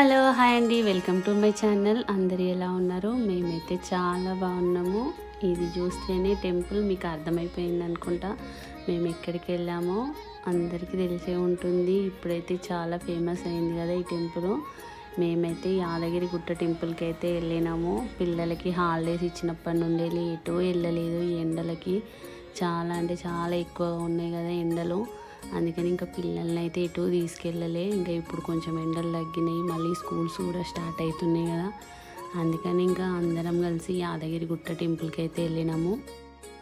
Hello hi అండి. Welcome to my channel. అందరు ఎలా ఉన్నారు? మేమైతే చాలా బాగున్నాము. ఇది చూస్తేనే టెంపుల్ మీకు అర్థమైపోయింది అనుకుంటా. మేము ఎక్కడికి వెళ్ళామో అందరికీ తెలిసే ఉంటుంది. ఇప్పుడైతే చాలా ఫేమస్ అయింది కదా ఈ టెంపుల్. మేమైతే యాదగిరి గుట్ట టెంపుల్కి అయితే వెళ్ళినాము. పిల్లలకి హాలిడేస్ ఇచ్చినప్పటి నుండి ఎటు వెళ్ళలేదు. ఈ ఎండలకి చాలా అంటే చాలా ఎక్కువగా ఉన్నాయి కదా ఎండలు. అందుకని ఇంకా పిల్లల్ని అయితే ఎటు తీసుకెళ్ళలే. ఇంకా ఇప్పుడు కొంచెం ఎండలు తగ్గినాయి. మళ్ళీ స్కూల్స్ కూడా స్టార్ట్ అవుతున్నాయి కదా. అందుకని ఇంకా అందరం కలిసి యాదగిరి గుట్ట టెంపుల్కి అయితే వెళ్ళినాము.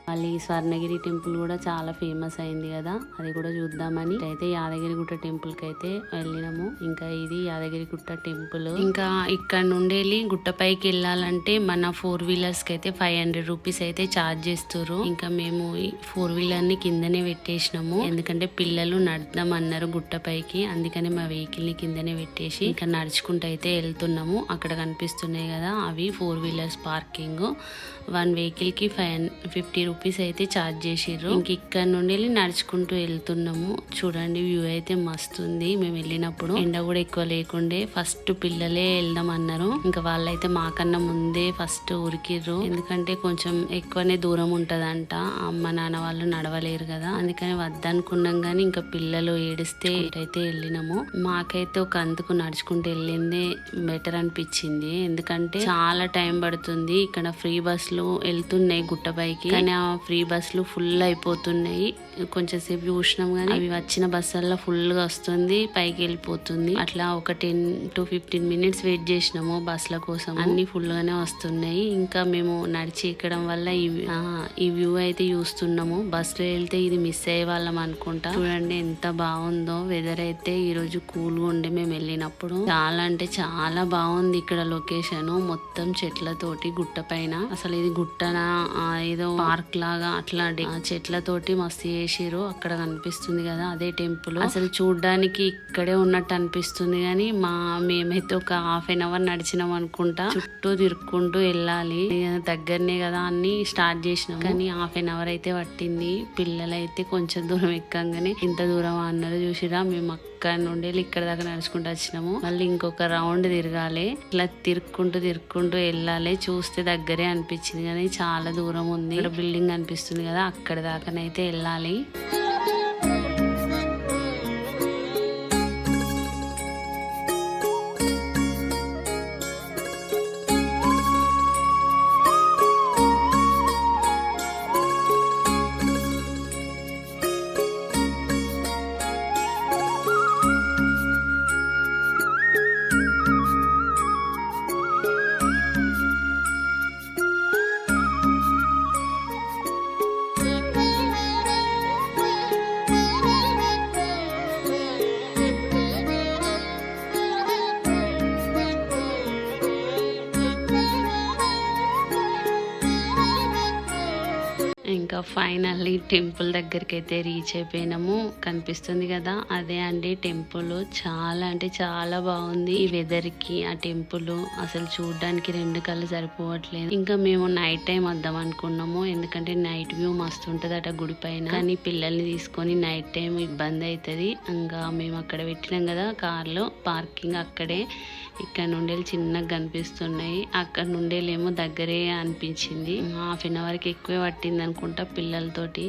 మళ్ళీ స్వర్ణగిరి టెంపుల్ కూడా చాలా ఫేమస్ అయింది కదా. అది కూడా చూద్దామని. అయితే యాదగిరిగుట్ట టెంపుల్కి అయితే వెళ్ళినాము. ఇంకా ఇది యాదగిరిగుట్ట టెంపుల్. ఇంకా ఇక్కడ నుండి వెళ్ళి గుట్టపైకి వెళ్ళాలంటే మన ఫోర్ వీలర్స్కి అయితే ఫైవ్ హండ్రెడ్ రూపీస్ అయితే చార్జ్ చేస్తారు ఇంకా మేము ఈ ఫోర్ వీలర్ని కిందనే పెట్టేసినాము. ఎందుకంటే పిల్లలు నడుద్దాం అన్నారు గుట్టపైకి అందుకని మా వెహికల్ని కిందనే పెట్టేసి ఇంకా నడుచుకుంటూ అయితే వెళ్తున్నాము. అక్కడ కనిపిస్తున్నాయి కదా అవి ఫోర్ వీలర్స్ పార్కింగ్. వన్ వెహికల్కి ఫైవ్ ఫిఫ్టీ రూపీస్ అయితే ఛార్జ్ చేసిర్రు. ఇంక ఇక్కడ నుండి వెళ్ళి నడుచుకుంటూ వెళ్తున్నాము. చూడండి వ్యూ అయితే మస్తు ఉంది మేము వెళ్ళినప్పుడు ఎండ కూడా ఎక్కువ లేకుండే ఫస్ట్ పిల్లలే వెళ్దాం అన్నారు. ఇంకా వాళ్ళైతే మాకన్నా ముందే ఫస్ట్ ఉరికిర్రు. ఎందుకంటే కొంచెం ఎక్కువనే దూరం ఉంటదంట. అమ్మ నాన్న వాళ్ళు నడవలేరు కదా. అందుకని వద్దనుకున్నాం కానీ ఇంకా పిల్లలు ఏడిస్తే అయితే వెళ్ళినాము. మాకైతే ఒక అందుకు నడుచుకుంటూ వెళ్ళిందే బెటర్ అనిపించింది. ఎందుకంటే చాలా టైం పడుతుంది. ఇక్కడ ఫ్రీ బస్సులు వెళ్తున్నాయి గుట్టపైకి కానీ ఆ ఫ్రీ బస్సులు ఫుల్ అయిపోతున్నాయి. కొంచెం సేపు చూసినాం కానీ అవి వచ్చిన బస్సుల్లో ఫుల్గా వస్తుంది పైకి వెళ్ళిపోతుంది. అట్లా ఒక ten to fifteen minutes wait చేసినాము బస్సుల కోసం. అన్ని ఫుల్ గానే వస్తున్నాయి. ఇంకా మేము నడిచి ఎక్కడం వల్ల ఈ వ్యూ అయితే చూస్తున్నాము. బస్సులో వెళ్తే ఇది మిస్ అయ్యే వాళ్ళం అనుకుంటా. చూడండి ఎంత బాగుందో. వెదర్ అయితే ఈరోజు కూల్గా కూల్ ఉండే మేము వెళ్ళినప్పుడు. చాలా అంటే చాలా బాగుంది ఇక్కడ లొకేషన్ మొత్తం చెట్లతోటి గుట్ట పైన. అసలు ఇది గుట్టనా ఏదో పార్క్ లాగా అట్లా ఆ చెట్లతోటి మస్తు చేసిరు అక్కడ కనిపిస్తుంది కదా అదే టెంపుల్. అసలు చూడడానికి ఇక్కడే ఉన్నట్టు అనిపిస్తుంది కానీ మా మేమైతే ఒక హాఫ్ అన్ అవర్ నడిచినాం అనుకుంటా. చుట్టూ తిరుక్కుంటూ వెళ్ళాలి. దగ్గరనే కదా అన్ని స్టార్ట్ చేసినాం కానీ హాఫ్ అన్ అవర్ అయితే పట్టింది. పిల్లలైతే కొంచెం దూరం ఎక్కంగానే ఇంత దూరం అన్నారు చూసిరా మేము ఇక్కడ నుండి వెళ్ళి ఇక్కడ దాకా నడుచుకుంటూ వచ్చినాము. మళ్ళీ ఇంకొక రౌండ్ తిరగాలి. ఇట్లా తిరుక్కుంటూ తిరుక్కుంటూ వెళ్ళాలి. చూస్తే దగ్గరే అనిపించింది కానీ చాలా దూరం ఉంది. బిల్డింగ్ అనిపిస్తుంది కదా అక్కడ దాకానైతే వెళ్ళాలి. ఇంకా ఫైనల్లీ టెంపుల్ దగ్గరికి అయితే రీచ్ అయిపోయినాము. కనిపిస్తుంది కదా అదే అండి టెంపుల్. చాలా అంటే చాలా బాగుంది ఈ వెదర్కి ఆ టెంపుల్ అసలు చూడడానికి రెండు కళ్ళు సరిపోవట్లేదు. ఇంకా మేము నైట్ టైం వద్దాం అనుకున్నాము. ఎందుకంటే నైట్ వ్యూ మస్తు ఉంటది అట గుడి పైన. కానీ పిల్లల్ని తీసుకొని నైట్ టైం ఇబ్బంది అవుతుంది ఇంకా మేము అక్కడ పెట్టినాం కదా కార్లో. పార్కింగ్ అక్కడే. ఇక్కడ నుండి చిన్నగా కనిపిస్తున్నాయి. అక్కడ నుండేలేమో దగ్గరే అనిపించింది. హాఫ్ అన్ అవర్కి ఎక్కువే పట్టింది అనుకుంటా పిల్లలతోటి.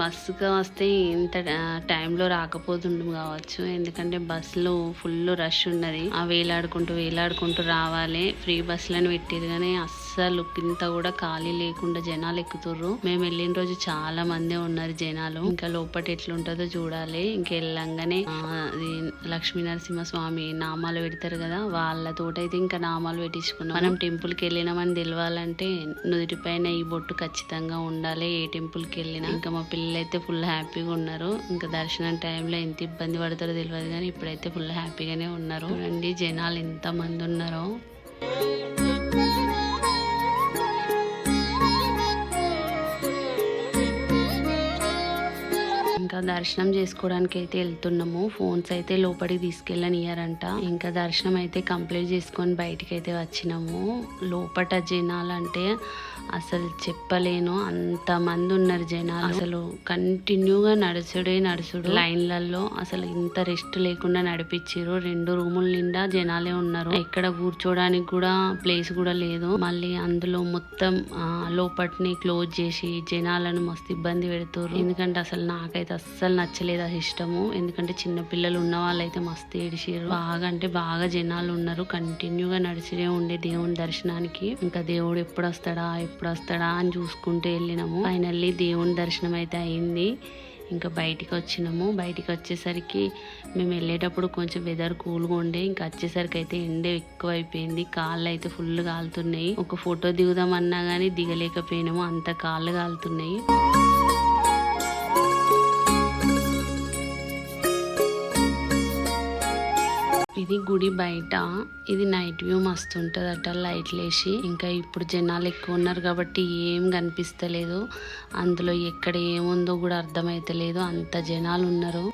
బస్సుగా వస్తే ఇంత టైంలో రాకపోతుండు కావచ్చు. ఎందుకంటే బస్సులో ఫుల్ రష్ ఉన్నది. ఆ వేలాడుకుంటూ వేలాడుకుంటూ రావాలి. ఫ్రీ బస్సులను పెట్టారు కానీ అస్సలు ఇంత కూడా ఖాళీ లేకుండా జనాలు ఎక్కుతుర్రు. మేము వెళ్ళిన రోజు చాలా మంది ఉన్నారు జనాలు. ఇంకా లోపల ఎట్లుంటుందో చూడాలి. ఇంక వెళ్ళంగానే అది స్వామి నామాలు పెడతారు కదా వాళ్ళతోటైతే ఇంకా నామాలు పెట్టించుకున్నాం. మనం టెంపుల్కి వెళ్ళినామని తెలవాలంటే నుదుటిపైన ఈ బొట్టు ఖచ్చితంగా ఉండాలి. ఏ టెంపుల్కి వెళ్ళినా. ఇంకా మా పిల్లలు అయితే ఫుల్ హ్యాపీగా ఉన్నారు. ఇంకా దర్శనం టైంలో ఎంత ఇబ్బంది పడతారో తెలియదు కానీ ఇప్పుడైతే ఫుల్ హ్యాపీగానే ఉన్నారు. చూడండి జనాలు ఎంత మంది ఉన్నారో. ఇంకా దర్శనం చేసుకోవడానికి అయితే వెళ్తున్నాము. ఫోన్స్ అయితే లోపలికి తీసుకెళ్ళనియారంట ఇంకా దర్శనం అయితే కంప్లీట్ చేసుకొని బయటికి అయితే వచ్చినాము. లోపట జనాలు అంటే అసలు చెప్పలేను. అంత మంది ఉన్నారు జనాలు. అసలు కంటిన్యూగా నడుచుడే నడుచుడు. లైన్లలో అసలు ఇంత రెస్ట్ లేకుండా నడిపించారు రెండు రూముల నిండా జనాలే ఉన్నారు. ఎక్కడ కూర్చోడానికి కూడా ప్లేస్ కూడా లేదు. మళ్ళీ అందులో మొత్తం లోపట్ని లోపటిని క్లోజ్ చేసి జనాలను మస్తు ఇబ్బంది పెడుతున్నారు ఎందుకంటే అసలు నాకైతే అస్సలు నచ్చలేదు ఆ సిస్టము. ఎందుకంటే చిన్న పిల్లలు ఉన్న వాళ్ళైతే మస్తు ఏడిచారు బాగా అంటే బాగా జనాలు ఉన్నారు. కంటిన్యూగా నడిచినే ఉండే దేవుని దర్శనానికి. ఇంకా దేవుడు ఎప్పుడు వస్తాడా? ఎప్పుడు వస్తాడా అని చూసుకుంటూ వెళ్ళినాము. ఫైనల్లీ దేవుని దర్శనం అయితే అయింది. ఇంకా బయటికి వచ్చినాము. బయటికి వచ్చేసరికి మేము వెళ్ళేటప్పుడు కొంచెం వెదర్ కూల్గా ఉండే. ఇంకా వచ్చేసరికి అయితే ఎండ ఎక్కువ అయిపోయింది కాళ్ళు అయితే ఫుల్ కాలుతున్నాయి. ఒక ఫోటో దిగుదామన్నా కానీ దిగలేకపోయినాము. అంత కాళ్ళు కాలుతున్నాయి. ఇది గుడి బయట. ఇది నైట్ వ్యూ మస్తు ఉంటుందట లైట్లు వేసి ఇంకా ఇప్పుడు జనాలు ఎక్కువ ఉన్నారు కాబట్టి ఏం కనిపిస్తలేదు. అందులో ఎక్కడ ఏముందో కూడా అర్థమైతలేదు. అంత జనాలు ఉన్నారు.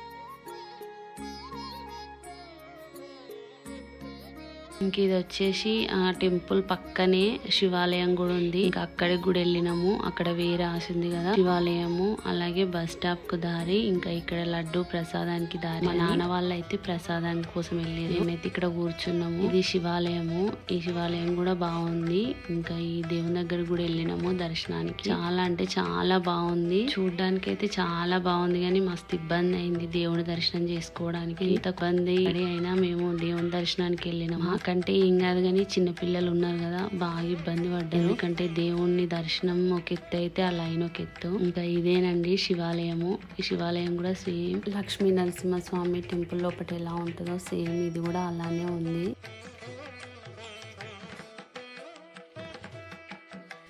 ఇంక ఇది వచ్చేసి ఆ టెంపుల్ పక్కనే శివాలయం కూడా ఉంది. ఇంకా అక్కడికి కూడా వెళ్ళినాము. అక్కడ వేరే ఆసింది కదా. శివాలయము అలాగే బస్ స్టాప్కు దారి ఇంకా ఇక్కడ లడ్డు ప్రసాదానికి దారి. మా నాన్న వాళ్ళు అయితే ప్రసాదానికి కోసం వెళ్ళేది మేమైతే ఇక్కడ కూర్చున్నాము. ఇది శివాలయము. ఈ శివాలయం కూడా బాగుంది. ఇంకా ఈ దేవుని దగ్గర కూడా వెళ్ళినాము దర్శనానికి. చాలా అంటే చాలా బాగుంది. చూడ్డానికి అయితే చాలా బాగుంది కానీ మస్తు ఇబ్బంది అయింది దేవుని దర్శనం చేసుకోవడానికి. ఇంత ఇబ్బంది అయినా మేము దేవుని దర్శనానికి వెళ్ళినాము. అక్కడ మాకంటే ఏం కాదు కానీ చిన్న పిల్లలు ఉన్నారు కదా బాగా ఇబ్బంది పడ్డారు. ఎందుకంటే దేవుణ్ణి దర్శనం ఒక ఎత్తు అయితే ఆ లైన్ ఒక ఎత్తు. ఇంకా ఇదేనండి శివాలయము. ఈ శివాలయం కూడా సేమ్ లక్ష్మీ నరసింహ స్వామి టెంపుల్ లోపల ఎలా ఉంటుందో సేమ్ ఇది కూడా అలానే ఉంది.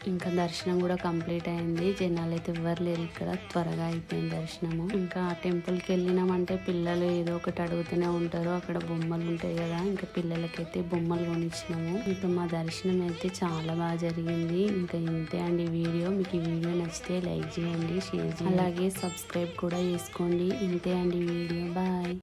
ఇంకా దర్శనం కూడా కంప్లీట్ అయింది. జనాలు అయితే ఎవ్వరు లేరు ఇక్కడ. త్వరగా అయిపోయింది దర్శనము. ఇంకా ఆ టెంపుల్కి వెళ్ళినామంటే పిల్లలు ఏదో ఒకటి అడుగుతూనే ఉంటారు. అక్కడ బొమ్మలు ఉంటాయి కదా. ఇంకా పిల్లలకైతే బొమ్మలు కొనిచ్చినాము. ఇంకా మా దర్శనం అయితే చాలా బాగా జరిగింది. ఇంకా ఇంతే అండి వీడియో. మీకు ఈ వీడియో నచ్చితే లైక్ చేయండి షేర్ చేయండి. అలాగే సబ్స్క్రైబ్ కూడా చేసుకోండి. ఇంతే అండి వీడియో. బాయ్.